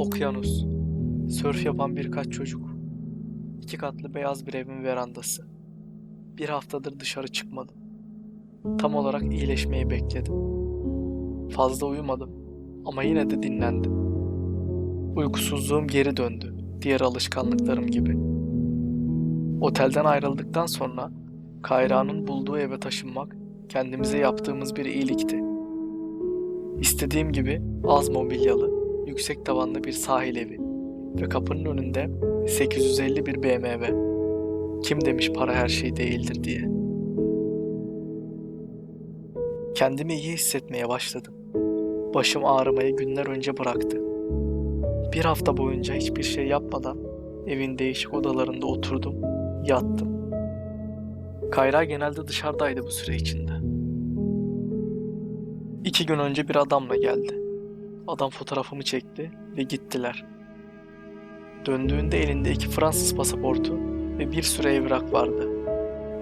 Okyanus. Sörf yapan birkaç çocuk. İki katlı beyaz bir evin verandası. Bir haftadır dışarı çıkmadım. Tam olarak iyileşmeyi bekledim. Fazla uyumadım ama yine de dinlendim. Uykusuzluğum geri döndü. Diğer alışkanlıklarım gibi. Otelden ayrıldıktan sonra Kayra'nın bulduğu eve taşınmak kendimize yaptığımız bir iyilikti. İstediğim gibi az mobilyalı, yüksek tavanlı bir sahil evi ve kapının önünde 850 bir BMW. Kim demiş para her şey değildir diye. Kendimi iyi hissetmeye başladım. Başım ağrımayı günler önce bıraktı. Bir hafta boyunca hiçbir şey yapmadan evin değişik odalarında oturdum, yattım. Kayra genelde dışarıdaydı bu süre içinde. İki gün önce bir adamla geldi. Adam fotoğrafımı çekti ve gittiler. Döndüğünde elinde iki Fransız pasaportu ve bir sürü evrak vardı.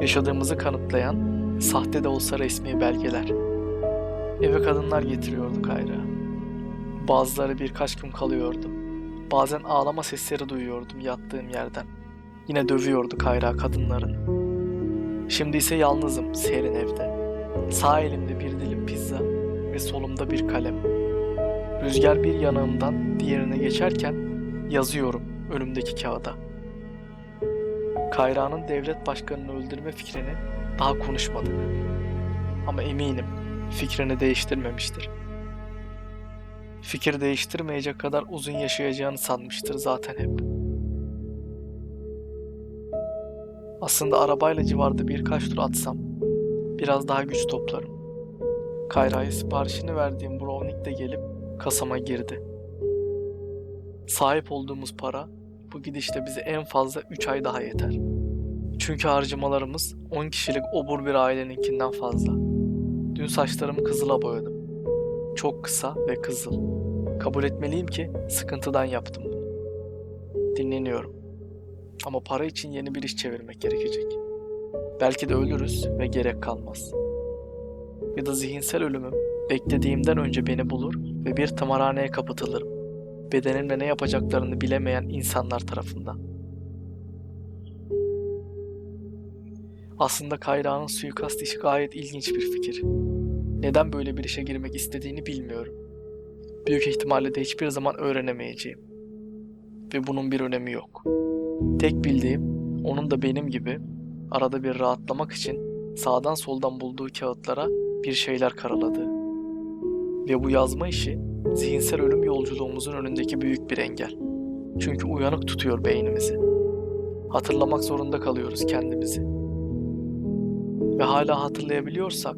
Yaşadığımızı kanıtlayan, sahte de olsa resmi belgeler. Eve kadınlar getiriyordu Kayra. Bazıları birkaç gün kalıyordu. Bazen ağlama sesleri duyuyordum yattığım yerden. Yine dövüyordu Kayra kadınlarını. Şimdi ise yalnızım serin evde. Sağ elimde bir dilim pizza ve solumda bir kalem. Rüzgar bir yanağımdan diğerine geçerken yazıyorum önümdeki kağıda. Kayra'nın devlet başkanını öldürme fikrini daha konuşmadık. Ama eminim fikrini değiştirmemiştir. Fikir değiştirmeyecek kadar uzun yaşayacağını sanmıştır zaten hep. Aslında arabayla civarda birkaç tur atsam biraz daha güç toplarım. Kayra'ya siparişini verdiğim brownie de gelip kasama girdi. Sahip olduğumuz para bu gidişte bize en fazla 3 ay daha yeter. Çünkü harcamalarımız 10 kişilik obur bir aileninkinden fazla. Dün saçlarımı kızıla boyadım. Çok kısa ve kızıl. Kabul etmeliyim ki sıkıntıdan yaptım bunu. Dinleniyorum. Ama para için yeni bir iş çevirmek gerekecek. Belki de ölürüz ve gerek kalmaz. Ya da zihinsel ölümüm beklediğimden önce beni bulur ve bir tımarhaneye kapatılırım. Bedenimle ne yapacaklarını bilemeyen insanlar tarafından. Aslında Kayra'nın suikast işi gayet ilginç bir fikir. Neden böyle bir işe girmek istediğini bilmiyorum. Büyük ihtimalle de hiçbir zaman öğrenemeyeceğim. Ve bunun bir önemi yok. Tek bildiğim onun da benim gibi arada bir rahatlamak için sağdan soldan bulduğu kağıtlara bir şeyler karaladığı. Ve bu yazma işi zihinsel ölüm yolculuğumuzun önündeki büyük bir engel. Çünkü uyanık tutuyor beynimizi. Hatırlamak zorunda kalıyoruz kendimizi. Ve hala hatırlayabiliyorsak,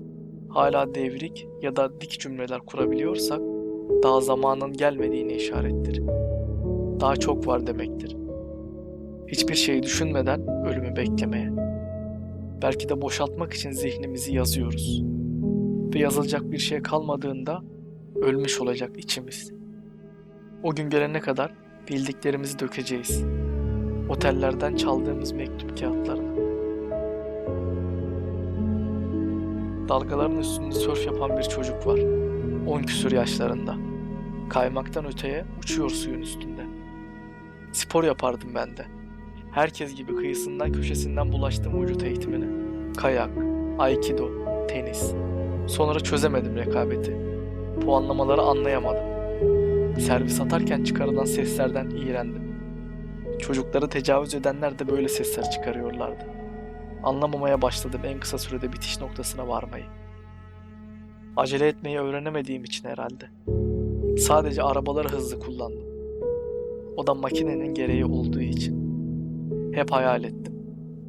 hala devrik ya da dik cümleler kurabiliyorsak daha zamanın gelmediğini işarettir. Daha çok var demektir. Hiçbir şeyi düşünmeden ölümü beklemeye. Belki de boşaltmak için zihnimizi yazıyoruz. Ve yazılacak bir şey kalmadığında ölmüş olacak içimiz. O gün gelene kadar bildiklerimizi dökeceğiz. Otellerden çaldığımız mektup kağıtlarına. Dalgaların üstünde sörf yapan bir çocuk var. 10 küsur yaşlarında. Kaymaktan öteye uçuyor suyun üstünde. Spor yapardım ben de. Herkes gibi kıyısından köşesinden bulaştım vücut eğitimine. Kayak, aikido, tenis. Sonra çözemedim rekabeti. Puanlamaları anlayamadım. Servis atarken çıkarılan seslerden iğrendim. Çocukları tecavüz edenler de böyle sesler çıkarıyorlardı. Anlamamaya başladım en kısa sürede bitiş noktasına varmayı. Acele etmeyi öğrenemediğim için herhalde. Sadece arabaları hızlı kullandım. O da makinenin gereği olduğu için. Hep hayal ettim.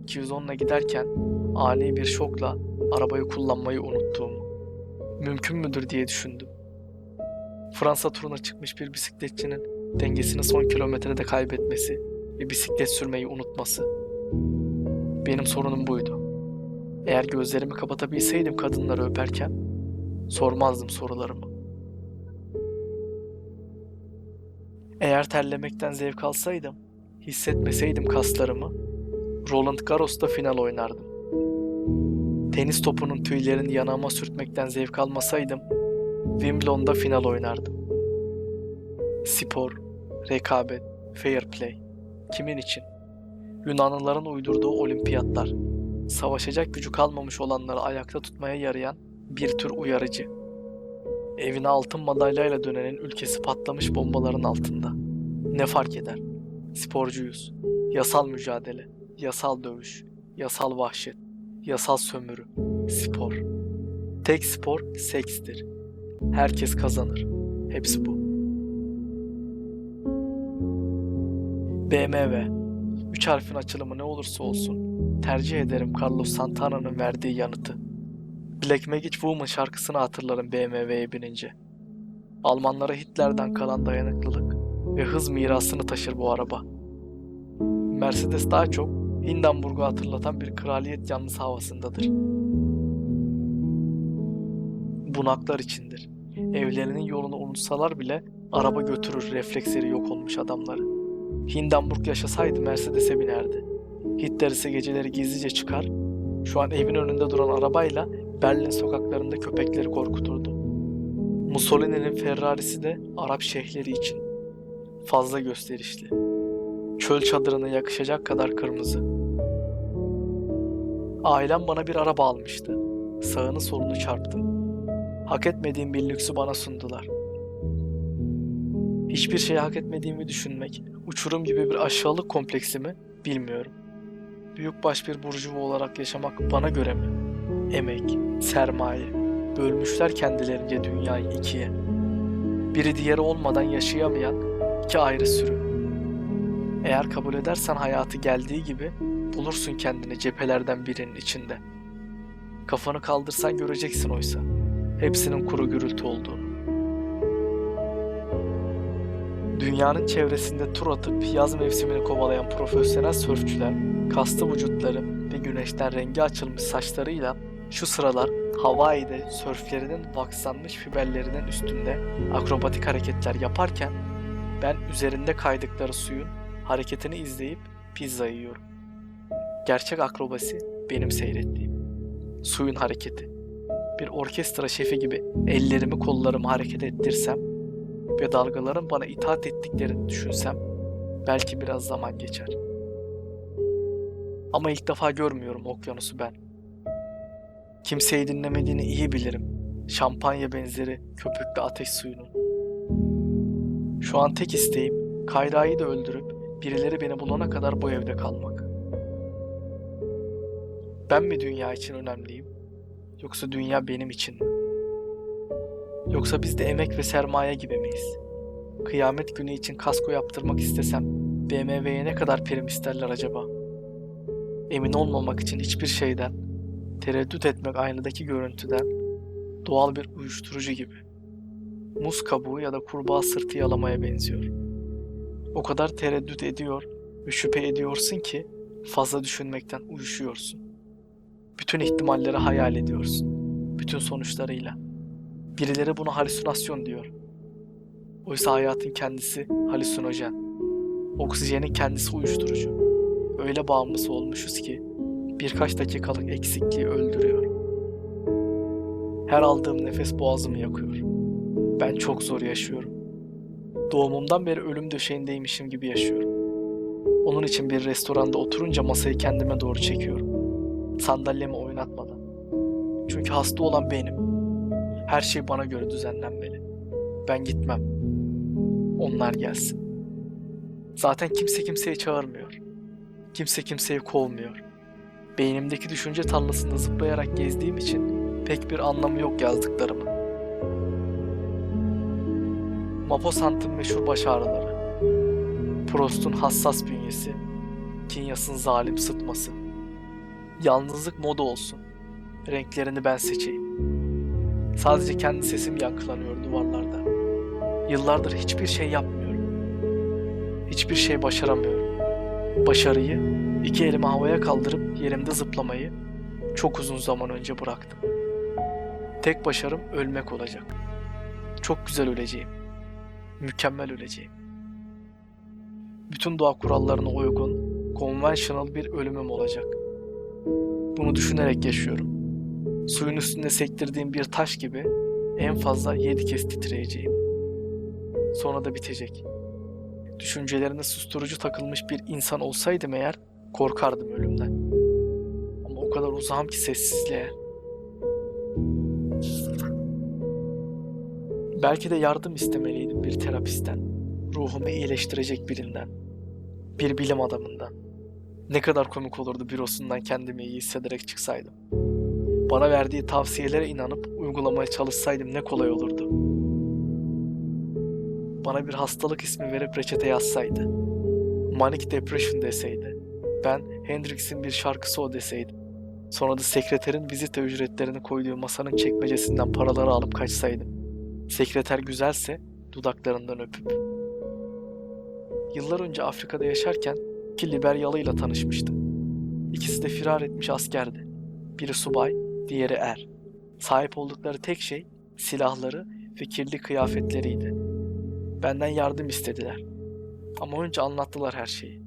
210'la giderken ani bir şokla arabayı kullanmayı unuttuğumu. Mümkün müdür diye düşündüm. Fransa turuna çıkmış bir bisikletçinin dengesini son kilometrede kaybetmesi ve bisiklet sürmeyi unutması. Benim sorunum buydu. Eğer gözlerimi kapatabilseydim kadınları öperken sormazdım sorularımı. Eğer terlemekten zevk alsaydım, hissetmeseydim kaslarımı, Roland Garros'ta final oynardım. Tenis topunun tüylerini yanağıma sürtmekten zevk almasaydım, Wimbledon'da final oynardım. Spor, rekabet, fair play. Kimin için? Yunanlıların uydurduğu olimpiyatlar. Savaşacak gücü kalmamış olanları ayakta tutmaya yarayan bir tür uyarıcı. Evine altın madalyayla dönenin ülkesi patlamış bombaların altında. Ne fark eder? Sporcuyuz. Yasal mücadele, yasal dövüş, yasal vahşet, yasal sömürü, spor. Tek spor sekstir. Herkes kazanır. Hepsi bu. BMW. Üç harfin açılımı ne olursa olsun tercih ederim Carlos Santana'nın verdiği yanıtı. Black Magic Woman şarkısını hatırlarım BMW'ye binince. Almanlara Hitler'den kalan dayanıklılık ve hız mirasını taşır bu araba. Mercedes daha çok Hindenburg'u hatırlatan bir kraliyet yanlısı havasındadır. Bunaklar içindir. Evlerinin yolunu unutsalar bile araba götürür refleksleri yok olmuş adamları. Hindenburg yaşasaydı Mercedes'e binerdi. Hitler ise geceleri gizlice çıkar, şu an evin önünde duran arabayla Berlin sokaklarında köpekleri korkuturdu. Mussolini'nin Ferrari'si de Arap şeyhleri için. Fazla gösterişli. Çöl çadırına yakışacak kadar kırmızı. Ailem bana bir araba almıştı. Sağını solunu çarptım. Hak etmediğim bir lüksü bana sundular. Hiçbir şeyi hak etmediğimi düşünmek, uçurum gibi bir aşağılık kompleksi mi bilmiyorum. Büyükbaş bir burjuva olarak yaşamak bana göre mi? Emek, sermaye, bölmüşler kendilerince dünyayı ikiye. Biri diğeri olmadan yaşayamayan iki ayrı sürü. Eğer kabul edersen hayatı geldiği gibi bulursun kendini cephelerden birinin içinde. Kafanı kaldırsan göreceksin oysa. Hepsinin kuru gürültü olduğunu. Dünyanın çevresinde tur atıp yaz mevsimini kovalayan profesyonel sörfçüler, kaslı vücutları ve güneşten rengi açılmış saçlarıyla şu sıralar Hawaii'de sörflerinin vakslanmış fiberlerinin üstünde akrobatik hareketler yaparken ben üzerinde kaydıkları suyun hareketini izleyip pizza yiyorum. Gerçek akrobasi benim seyrettiğim. Suyun hareketi. Bir orkestra şefi gibi ellerimi kollarımı hareket ettirsem ve dalgaların bana itaat ettiklerini düşünsem belki biraz zaman geçer. Ama ilk defa görmüyorum okyanusu ben. Kimseyi dinlemediğini iyi bilirim. Şampanya benzeri köpüklü ateş suyunun. Şu an tek isteğim Kayra'yı da öldürüp birileri beni bulana kadar bu evde kalmak. Ben mi dünya için önemliyim? Yoksa dünya benim için mi? Yoksa biz de emek ve sermaye gibi miyiz? Kıyamet günü için kasko yaptırmak istesem BMW'ye ne kadar prim isterler acaba? Emin olmamak için hiçbir şeyden, tereddüt etmek aynadaki görüntüden, doğal bir uyuşturucu gibi. Muz kabuğu ya da kurbağa sırtı yalamaya benziyor. O kadar tereddüt ediyor ve şüphe ediyorsun ki fazla düşünmekten uyuşuyorsun. Bütün ihtimalleri hayal ediyorsun. Bütün sonuçlarıyla. Birileri buna halüsinasyon diyor. Oysa hayatın kendisi halüsinojen. Oksijenin kendisi uyuşturucu. Öyle bağımlısı olmuşuz ki birkaç dakikalık eksikliği öldürüyor. Her aldığım nefes boğazımı yakıyor. Ben çok zor yaşıyorum. Doğumumdan beri ölüm döşeğindeymişim gibi yaşıyorum. Onun için bir restoranda oturunca masayı kendime doğru çekiyorum. Sandalyemi oynatmadan. Çünkü hasta olan benim. Her şey bana göre düzenlenmeli. Ben gitmem. Onlar gelsin. Zaten kimse kimseyi çağırmıyor. Kimse kimseyi kovmuyor. Beynimdeki düşünce tarlasında zıplayarak gezdiğim için pek bir anlamı yok yazdıklarımın. Maupassant'ın meşhur baş ağrıları. Proust'un hassas bünyesi. Kinyas'ın zalim sıtması. Yalnızlık moda olsun. Renklerini ben seçeyim. Sadece kendi sesim yankılanıyor duvarlarda. Yıllardır hiçbir şey yapmıyorum. Hiçbir şey başaramıyorum. Başarıyı iki elimi havaya kaldırıp yerimde zıplamayı çok uzun zaman önce bıraktım. Tek başarım ölmek olacak. Çok güzel öleceğim. Mükemmel öleceğim. Bütün doğa kurallarına uygun, conventional bir ölümüm olacak. Bunu düşünerek yaşıyorum. Suyun üstünde sektirdiğim bir taş gibi en fazla yedi kez titreyeceğim. Sonra da bitecek. düşüncelerine susturucu takılmış bir insan olsaydım eğer korkardım ölümden. Ama o kadar uzağım ki sessizliğe. Belki de yardım istemeliydim bir terapistten. Ruhumu iyileştirecek birinden. Bir bilim adamından. Ne kadar komik olurdu bürosundan kendimi iyi hissederek çıksaydım. Bana verdiği tavsiyelere inanıp uygulamaya çalışsaydım ne kolay olurdu. Bana bir hastalık ismi verip reçete yazsaydı. Manic Depression deseydi. Ben Hendrix'in bir şarkısı o deseydim. Sonra da sekreterin vizite ücretlerini koyduğu masanın çekmecesinden paraları alıp kaçsaydım. Sekreter güzelse dudaklarından öpüp. Yıllar önce Afrika'da yaşarken iki Liberyalıyla tanışmıştım. İkisi de firar etmiş askerdi. Biri subay, diğeri er. Sahip oldukları tek şey silahları ve kirli kıyafetleriydi. Benden yardım istediler. Ama önce anlattılar her şeyi.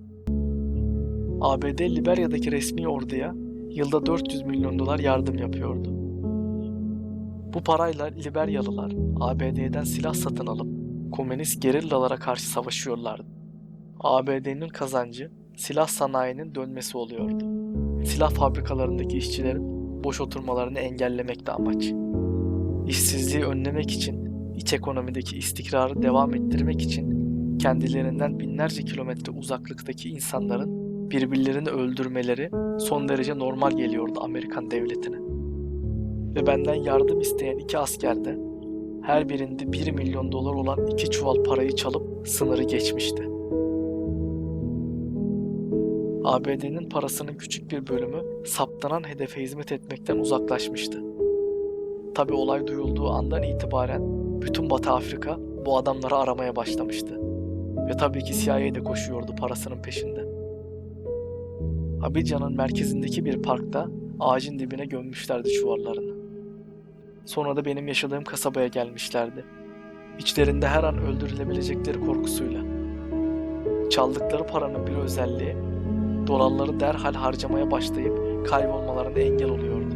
ABD Liberya'daki resmi orduya yılda 400 milyon dolar yardım yapıyordu. Bu parayla Liberyalılar ABD'den silah satın alıp komünist gerillalara karşı savaşıyorlardı. ABD'nin kazancı silah sanayinin dönmesi oluyordu. Silah fabrikalarındaki işçilerin boş oturmalarını engellemekte amaç. İşsizliği önlemek için, iç ekonomideki istikrarı devam ettirmek için kendilerinden binlerce kilometre uzaklıktaki insanların birbirlerini öldürmeleri son derece normal geliyordu Amerikan devletine. Ve benden yardım isteyen iki asker de her birinde 1 milyon dolar olan iki çuval parayı çalıp sınırı geçmişti. ABD'nin parasının küçük bir bölümü saptanan hedefe hizmet etmekten uzaklaşmıştı. Tabi olay duyulduğu andan itibaren bütün Batı Afrika bu adamları aramaya başlamıştı. Ve tabii ki CIA de koşuyordu parasının peşinde. Abidjan'ın merkezindeki bir parkta ağacın dibine gömmüşlerdi çuvallarını. Sonra da benim yaşadığım kasabaya gelmişlerdi. İçlerinde her an öldürülebilecekleri korkusuyla. Çaldıkları paranın bir özelliği dolarları derhal harcamaya başlayıp kaybolmalarına engel oluyordu.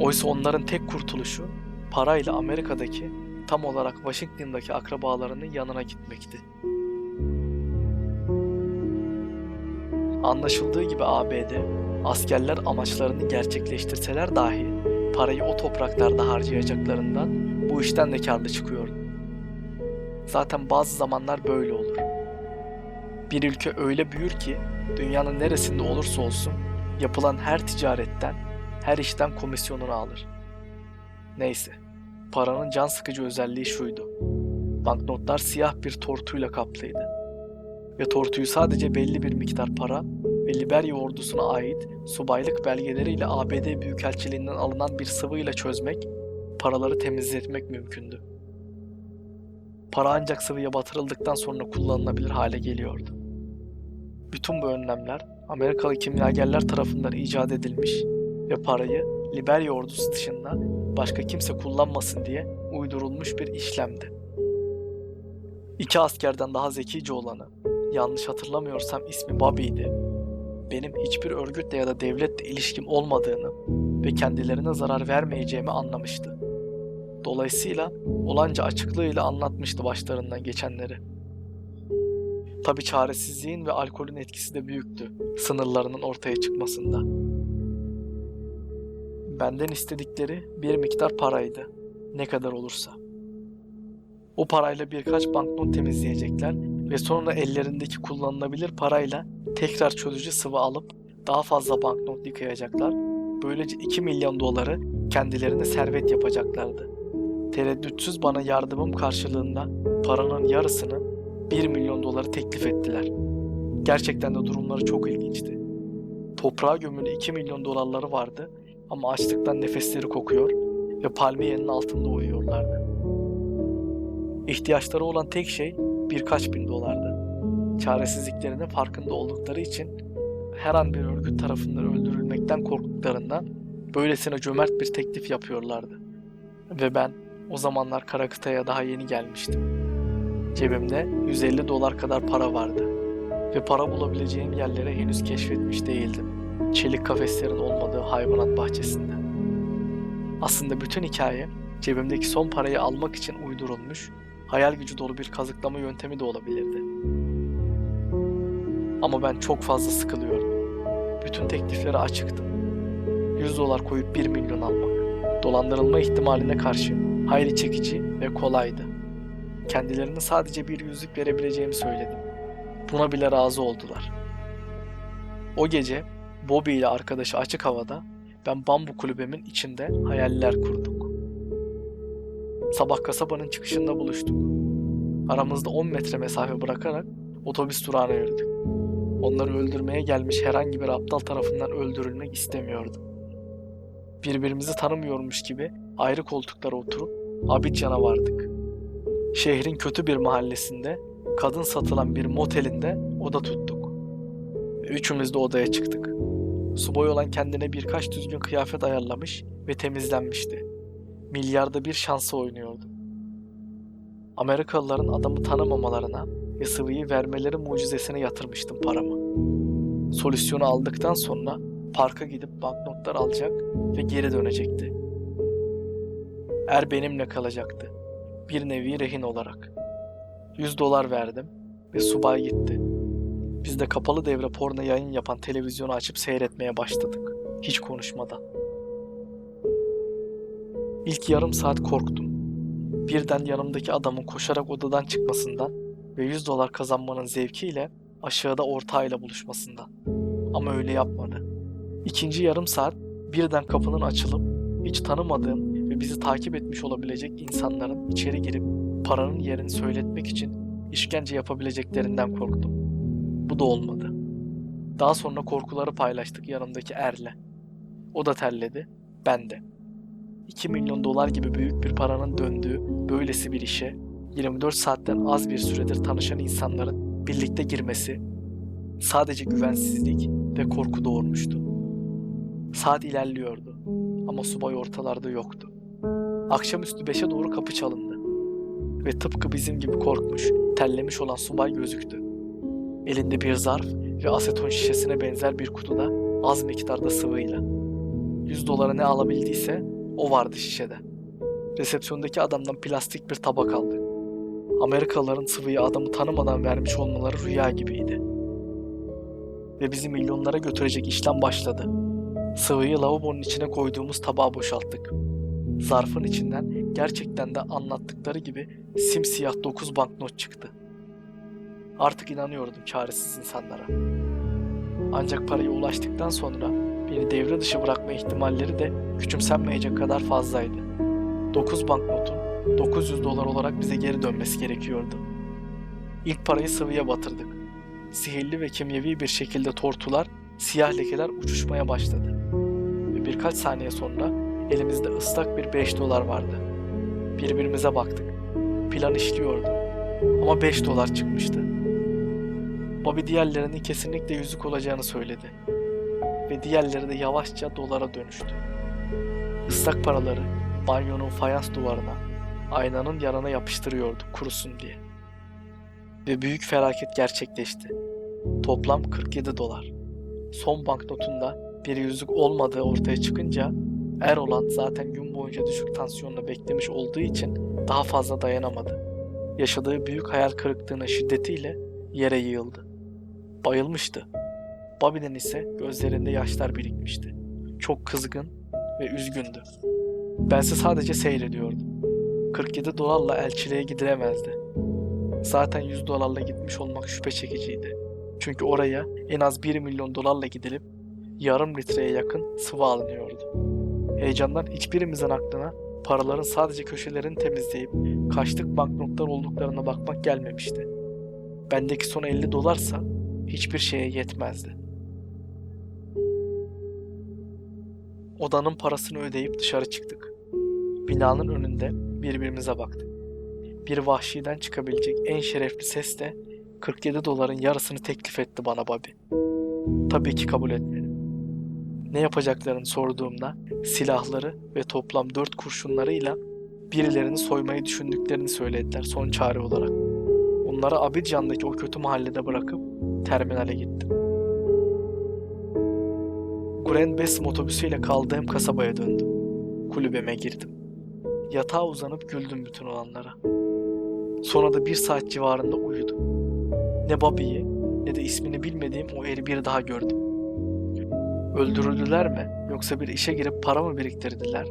Oysa onların tek kurtuluşu parayla Amerika'daki tam olarak Washington'daki akrabalarının yanına gitmekti. Anlaşıldığı gibi ABD askerler amaçlarını gerçekleştirseler dahi parayı o topraklarda harcayacaklarından bu işten de karlı çıkıyordu. Zaten bazı zamanlar böyle olur. Bir ülke öyle büyür ki dünyanın neresinde olursa olsun yapılan her ticaretten, her işten komisyonunu alır. Neyse, paranın can sıkıcı özelliği şuydu. Banknotlar siyah bir tortuyla kaplıydı. Ve tortuyu sadece belli bir miktar para ve Liberya ordusuna ait subaylık belgeleriyle ABD Büyükelçiliğinden alınan bir sıvıyla çözmek, paraları temizletmek mümkündü. Para ancak sıvıya batırıldıktan sonra kullanılabilir hale geliyordu. Bütün bu önlemler Amerikalı kimyagerler tarafından icat edilmiş ve parayı Liberya ordusu dışında başka kimse kullanmasın diye uydurulmuş bir işlemdi. İki askerden daha zekice olanı, yanlış hatırlamıyorsam ismi Bobby'ydi. Benim hiçbir örgütle ya da devletle ilişkim olmadığını ve kendilerine zarar vermeyeceğimi anlamıştı. Dolayısıyla olanca açıklığıyla anlatmıştı başlarından geçenleri. Tabi çaresizliğin ve alkolün etkisi de büyüktü sınırlarının ortaya çıkmasında. Benden istedikleri bir miktar paraydı. Ne kadar olursa. O parayla birkaç banknot temizleyecekler ve sonra ellerindeki kullanılabilir parayla tekrar çözücü sıvı alıp daha fazla banknot yıkayacaklar. Böylece 2 milyon doları kendilerine servet yapacaklardı. Tereddütsüz bana yardımım karşılığında paranın yarısını 1 milyon doları teklif ettiler. Gerçekten de durumları çok ilginçti. Toprağa gömülü 2 milyon dolarları vardı ama açlıktan nefesleri kokuyor ve palmiyenin altında uyuyorlardı. İhtiyaçları olan tek şey birkaç bin dolardı. Çaresizliklerinin farkında oldukları için her an bir örgüt tarafından öldürülmekten korktuklarından böylesine cömert bir teklif yapıyorlardı. Ve ben o zamanlar Karakıta'ya daha yeni gelmiştim. Cebimde 150 dolar kadar para vardı ve para bulabileceğim yerlere henüz keşfetmiş değildim. Çelik kafeslerin olmadığı hayvanat bahçesinde. Aslında bütün hikaye cebimdeki son parayı almak için uydurulmuş, hayal gücü dolu bir kazıklama yöntemi de olabilirdi. Ama ben çok fazla sıkılıyorum. Bütün tekliflere açıktım. 100 dolar koyup 1 milyon almak. Dolandırılma ihtimaline karşı hayli çekici ve kolaydı. Kendilerine sadece bir yüzük verebileceğimi söyledim. Buna bile razı oldular. O gece Bobby ile arkadaşı açık havada ben bambu kulübemin içinde hayaller kurduk. Sabah kasabanın çıkışında buluştuk. Aramızda 10 metre mesafe bırakarak otobüs durağına yürüdük. Onları öldürmeye gelmiş herhangi bir aptal tarafından öldürülmek istemiyordum. Birbirimizi tanımıyormuş gibi ayrı koltuklara oturup Abidjan'a vardık. Şehrin kötü bir mahallesinde kadın satılan bir motelinde oda tuttuk. Üçümüz de odaya çıktık. Subay olan kendine birkaç düzgün kıyafet ayarlamış ve temizlenmişti. Milyarda bir şansı oynuyordu. Amerikalıların adamı tanımamalarına ve sıvıyı vermeleri mucizesine yatırmıştım paramı. Solüsyonu aldıktan sonra parka gidip banknotlar alacak ve geri dönecekti. Er benimle kalacaktı. Bir nevi rehin olarak. 100 dolar verdim ve subay gitti. Biz de kapalı devre porno yayın yapan televizyonu açıp seyretmeye başladık. Hiç konuşmadan. İlk yarım saat korktum. Birden yanımdaki adamın koşarak odadan çıkmasından ve 100 dolar kazanmanın zevkiyle aşağıda ortağıyla buluşmasından. Ama öyle yapmadı. İkinci yarım saat birden kapının açılıp hiç tanımadığım bizi takip etmiş olabilecek insanların içeri girip paranın yerini söyletmek için işkence yapabileceklerinden korktum. Bu da olmadı. Daha sonra korkuları paylaştık yanımdaki erle. O da terledi, ben de. 2 milyon dolar gibi büyük bir paranın döndüğü böylesi bir işe 24 saatten az bir süredir tanışan insanların birlikte girmesi sadece güvensizlik ve korku doğurmuştu. Saat ilerliyordu ama subay ortalarda yoktu. Akşamüstü 5'e doğru kapı çalındı ve tıpkı bizim gibi korkmuş, terlemiş olan subay gözüktü. Elinde bir zarf ve aseton şişesine benzer bir kutuda az miktarda sıvıyla. 100 dolara ne alabildiyse o vardı şişede. Resepsiyondaki adamdan plastik bir tabak aldı. Amerikalıların sıvıyı adamı tanımadan vermiş olmaları rüya gibiydi. Ve bizi milyonlara götürecek işlem başladı. Sıvıyı lavabonun içine koyduğumuz tabağa boşalttık. Zarfın içinden gerçekten de anlattıkları gibi simsiyah 9 banknot çıktı. Artık inanıyordum çaresiz insanlara. Ancak paraya ulaştıktan sonra beni devre dışı bırakma ihtimalleri de küçümsenmeyecek kadar fazlaydı. 9 banknotun 900 dolar olarak bize geri dönmesi gerekiyordu. İlk parayı sıvıya batırdık. Sihirli ve kimyevi bir şekilde tortular, siyah lekeler uçuşmaya başladı. Ve birkaç saniye sonra elimizde ıslak bir 5 dolar vardı. Birbirimize baktık. Plan işliyordu. Ama 5 dolar çıkmıştı. Bobby diğerlerinin kesinlikle yüzük olacağını söyledi. Ve diğerleri de yavaşça dolara dönüştü. Islak paraları banyonun fayans duvarına, aynanın yanına yapıştırıyordu kurusun diye. Ve büyük felaket gerçekleşti. Toplam 47 dolar. Son banknotunda bir yüzük olmadığı ortaya çıkınca er olan zaten gün boyunca düşük tansiyonla beklemiş olduğu için daha fazla dayanamadı. Yaşadığı büyük hayal kırıklığının şiddetiyle yere yığıldı. Bayılmıştı. Bobby'nin ise gözlerinde yaşlar birikmişti. Çok kızgın ve üzgündü. Bense sadece seyrediyordum. 47 dolarla elçiliğe gidilemezdi. Zaten 100 dolarla gitmiş olmak şüphe çekiciydi. Çünkü oraya en az 1 milyon dolarla gidilip yarım litreye yakın sıvı alınıyordu. Heyecandan hiçbirimizin aklına paraların sadece köşelerini temizleyip kaçlık banknotlar olduklarına bakmak gelmemişti. Bendeki son 50 dolarsa hiçbir şeye yetmezdi. Odanın parasını ödeyip dışarı çıktık. Binanın önünde birbirimize baktık. Bir vahşiden çıkabilecek en şerefli ses de 47 doların yarısını teklif etti bana Bobby. Tabii ki kabul etmedim. Ne yapacaklarını sorduğumda silahları ve toplam 4 kurşunlarıyla birilerini soymayı düşündüklerini söylediler son çare olarak. Onları Abidjan'daki o kötü mahallede bırakıp terminale gittim. Grand Besim otobüsüyle kaldığım kasabaya döndüm. Kulübeme girdim. Yatağa uzanıp güldüm bütün olanlara. Sonra da bir saat civarında uyudum. Ne Bobby'yi ne de ismini bilmediğim o eri bir daha gördüm. Öldürüldüler mi yoksa bir işe girip para mı biriktirdiler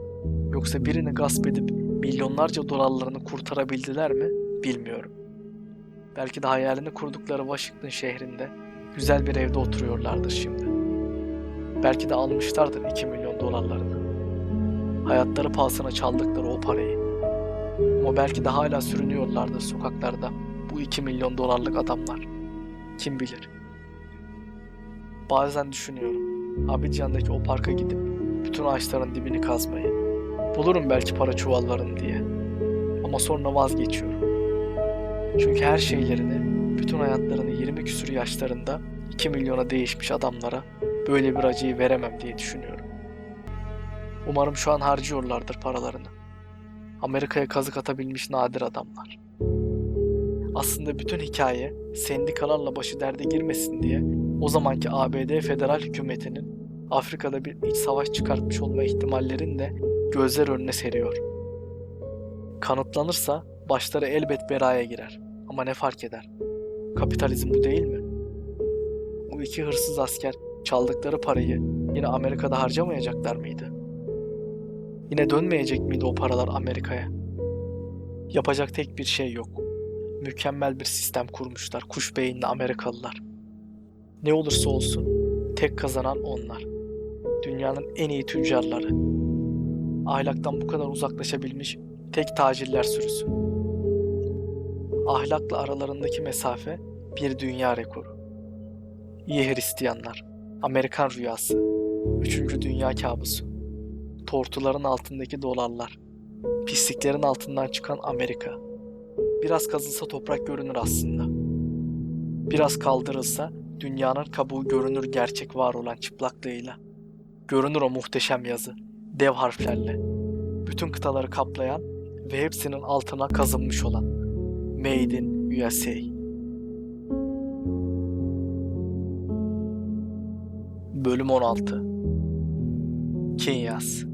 yoksa birini gasp edip milyonlarca dolarlarını kurtarabildiler mi bilmiyorum. Belki de hayalini kurdukları Washington şehrinde güzel bir evde oturuyorlardır şimdi. Belki de almışlardır 2 milyon dolarlarını. Hayatları pahasına çaldıkları o parayı. Ama belki de hala sürünüyorlardır sokaklarda bu 2 milyon dolarlık adamlar. Kim bilir. Bazen düşünüyorum. Abidjan'daki o parka gidip bütün ağaçların dibini kazmayı. Bulurum belki para çuvallarını diye. Ama sonra vazgeçiyorum. Çünkü her şeylerini, bütün hayatlarını 20 küsur yaşlarında 2 milyona değişmiş adamlara böyle bir acıyı veremem diye düşünüyorum. Umarım şu an harcıyorlardır paralarını. Amerika'ya kazık atabilmiş nadir adamlar. Aslında bütün hikaye sendikalarla başı derde girmesin diye o zamanki ABD federal hükümetinin Afrika'da bir iç savaş çıkartmış olma ihtimallerini de gözler önüne seriyor. Kanıtlanırsa başları elbet belaya girer. Ama ne fark eder? Kapitalizm bu değil mi? Bu iki hırsız asker çaldıkları parayı yine Amerika'da harcamayacaklar mıydı? Yine dönmeyecek miydi o paralar Amerika'ya? Yapacak tek bir şey yok. Mükemmel bir sistem kurmuşlar kuş beyinli Amerikalılar. Ne olursa olsun tek kazanan onlar. Dünyanın en iyi tüccarları. Ahlaktan bu kadar uzaklaşabilmiş tek tacirler sürüsü. Ahlakla aralarındaki mesafe bir dünya rekoru. İyi Hristiyanlar, Amerikan rüyası, üçüncü dünya kabusu, tortuların altındaki dolarlar, pisliklerin altından çıkan Amerika. Biraz kazılsa toprak görünür aslında. Biraz kaldırılsa dünyanın kabuğu görünür gerçek var olan çıplaklığıyla. Görünür o muhteşem yazı, dev harflerle. Bütün kıtaları kaplayan ve hepsinin altına kazınmış olan. Made in USA. Bölüm 16 Kinyas